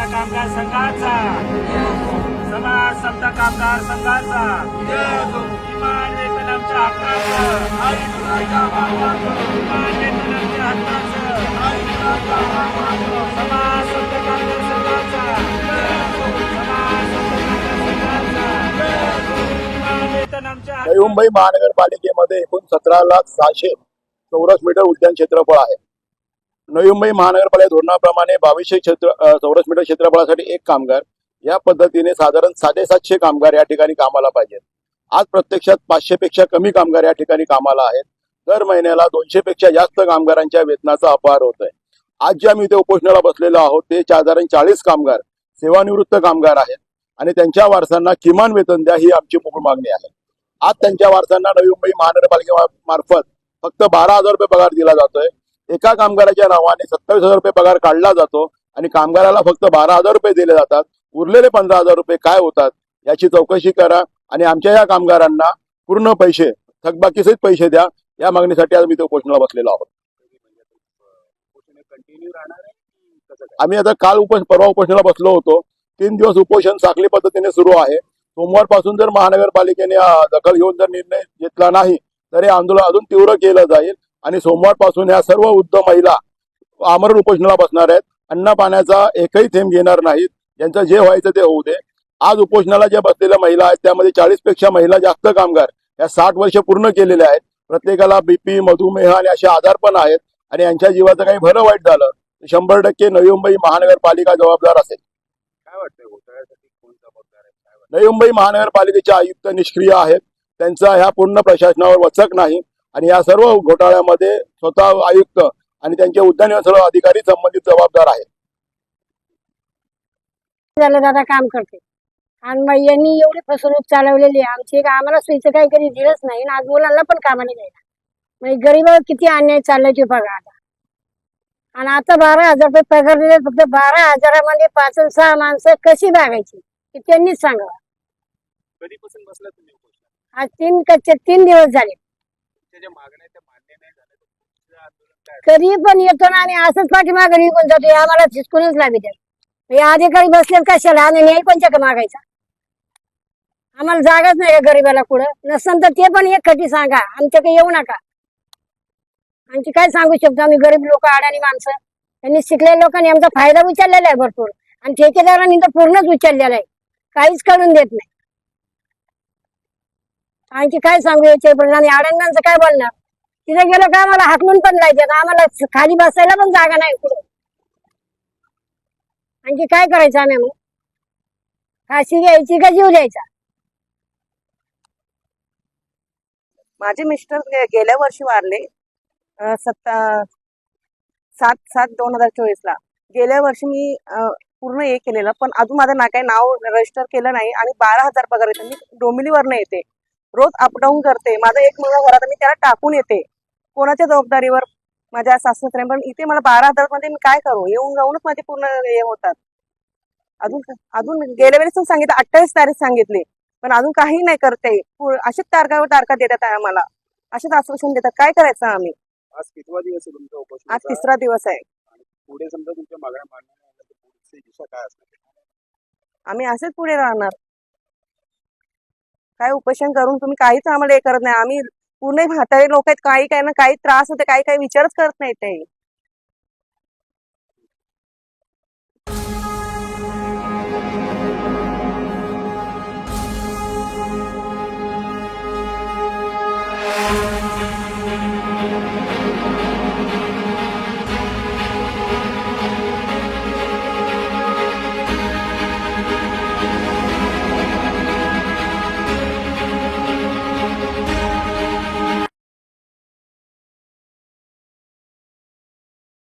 समता कामगार संघाचा. समाज समता कामगार संघाचा. किमान वेतन आमच्या हक्काचं. किमान वेतन आमच्या हक्काचं समाज समता कामगार संघाचा मुंबई महानगरपालिकेमध्ये एकूण सतरा लाख सहाशे चौरस मीटर उद्यान क्षेत्रफळ आहे. नवी मुंबई महानगरपालिका धोरणाप्रमाणे बावीसशे क्षेत्र चौरस मीटर क्षेत्रफळासाठी एक कामगार. या पद्धतीने साधारण साडेसातशे कामगार या ठिकाणी कामाला पाहिजेत. आज प्रत्यक्षात पाचशे पेक्षा कमी कामगार या ठिकाणी कामाला आहेत. दर महिन्याला दोनशे पेक्षा जास्त कामगारांच्या वेतनाचा अपहार होत आहे आज जे आम्ही इथे उपोषणाला बसलेलो आहोत ते साधारण चाळीस कामगार सेवानिवृत्त कामगार आहेत. आणि त्यांच्या वारसांना किमान वेतन द्या ही आमची मूळ मागणी आहे. आज त्यांच्या वारसांना नवी मुंबई महानगरपालिके मार्फत फक्त बारा हजार रुपये पगार दिला जातोय. एका कामगाराच्या नावाने सत्तावीस हजार रुपये पगार काढला जातो आणि कामगाराला फक्त बारा हजार रुपये दिले जातात. उरलेले पंधरा हजार रुपये काय होतात याची चौकशी करा आणि आमच्या या कामगारांना पूर्ण पैसे थकबाकीसहित पैसे द्या. या मागणीसाठी आज मी तो उपोषणाला बसलेलो आहोत. आम्ही आता काल उपोष परवा उपोषणाला बसलो होतो. तीन दिवस उपोषण साखळी पद्धतीने सुरू आहे. सोमवारपासून जर महानगरपालिकेने दखल घेऊन जर निर्णय घेतला नाही तर हे आंदोलन अजून तीव्र केलं जाईल. आणि सोमवारपासून या सर्व वृद्ध महिला आमरण उपोषणाला बसणार आहेत. अन्न पाण्याचा एकही थेंब घेणार नाहीत. ज्यांचं जे व्हायचं ते होऊ दे. आज उपोषणाला ज्या बसलेल्या महिला आहेत त्यामध्ये चाळीसपेक्षा महिला जास्त कामगार या साठ वर्ष पूर्ण केलेल्या आहेत. प्रत्येकाला बीपी मधुमेह आणि असे आजार पण आहेत आणि यांच्या जीवाचं काही भलं वाईट झालं तर शंभर टक्के नवी मुंबई महानगरपालिका जबाबदार असेल. काय वाटतं? नवी मुंबई महानगरपालिकेचे आयुक्त निष्क्रिय आहेत. त्यांचा ह्या पूर्ण प्रशासनावर वचक नाही. आणि या सर्व घोटाळ्यामध्ये स्वतः आयुक्त आणि त्यांचे उद्यान सर्व अधिकारी संबंधित जबाबदार आहेत. झालं दादा काम करते. आणि मग यांनी एवढी फसवणूक चालवलेली. आहे आमची का आम्हाला सोयीचं काही कधी दिलंच नाही. आज मुलांना पण कामाने द्यायला म्हणजे गरीबावर किती अन्याय चाललाय ते बघा आता. आणि आता बारा हजार रुपये पगार दिले. फक्त बारा हजारामध्ये पाच सहा माणसं कशी बागायची ते त्यांनीच सांगावं? आज तीन कच्चे तीन दिवस झाले. ज्या मागण्या त्या मान्य नाही झाल्या तर पुढचं आंदोलन काय कधी पण येतो ना आणि असंच पाठीमागे निघून जातो आम्हाला चिसकूनच लागेल हे अधिकारी बसलेत कशाला? आणि न्याय कोणच्या का मागायचा? आम्हाला जागाच नाही का गरीबाला कुठं? नसन तर ते पण एक खटी सांगा. आमच्याकडे येऊ नका. आमची काय सांगू शकतो? आम्ही गरीब लोक अडाणी माणसं. त्यांनी शिकलेल्या लोकांनी आमचा फायदा उचललेला आहे भरपूर. आणि ठेकेदारांनी तर पूर्णच उचललेला आहे. काहीच कळून देत नाही. आणखी काय सांगू याचे पण? आणि अडंगांचं काय बोलणार? तिथे गेलो का आम्हाला हाकलून पण लायचे आम्हाला खाली बसायला पण जागा नाही पुढे आणखी काय करायचं आम्ही मग? काशी घ्यायची का जीव द्यायचा माझे मिस्टर गेल्या वर्षी वारले अं, सत्ता सात सात दोन हजार चोवीस ला गेल्या वर्षी मी अं, पूर्ण हे केलेलं पण अजून माझं ना काही नाव रजिस्टर केलं नाही. आणि बारा हजार पगार येतो. मी डोंबिवलीवरनं येते. रोज अपडाऊन करते. माझा एक मुलगा घरात मी त्याला टाकून येते. कोणाच्या जबाबदारीवर? माझ्या सासरे पण इथे मला बारा हजारमध्ये मी काय करू? येऊन जाऊनच माझे पूर्ण हे होतात. अजून अजून गेल्या वेळेस पण सांगितलं अठ्ठावीस तारीख सांगितली. पण अजून काही नाही करते. असेच तारखावर तारखा देतात आम्हाला. असेच आश्वासन देतात. काय करायचं आम्ही? आज कितवा दिवस आहे तुमचा आज तिसरा दिवस आहे. पुढे समजा तुमच्या मागण्या मान्य नाही झाल्या तर पुढची दिशा काय असणार? आम्ही असेच पुढे राहणार. काय उपोषण करून तुम्ही काहीच आम्हाला हे करत नाही. आम्ही पूर्ण म्हातारे लोक आहेत काही काय ना काही त्रास होते काही काही विचारच करत नाही ते.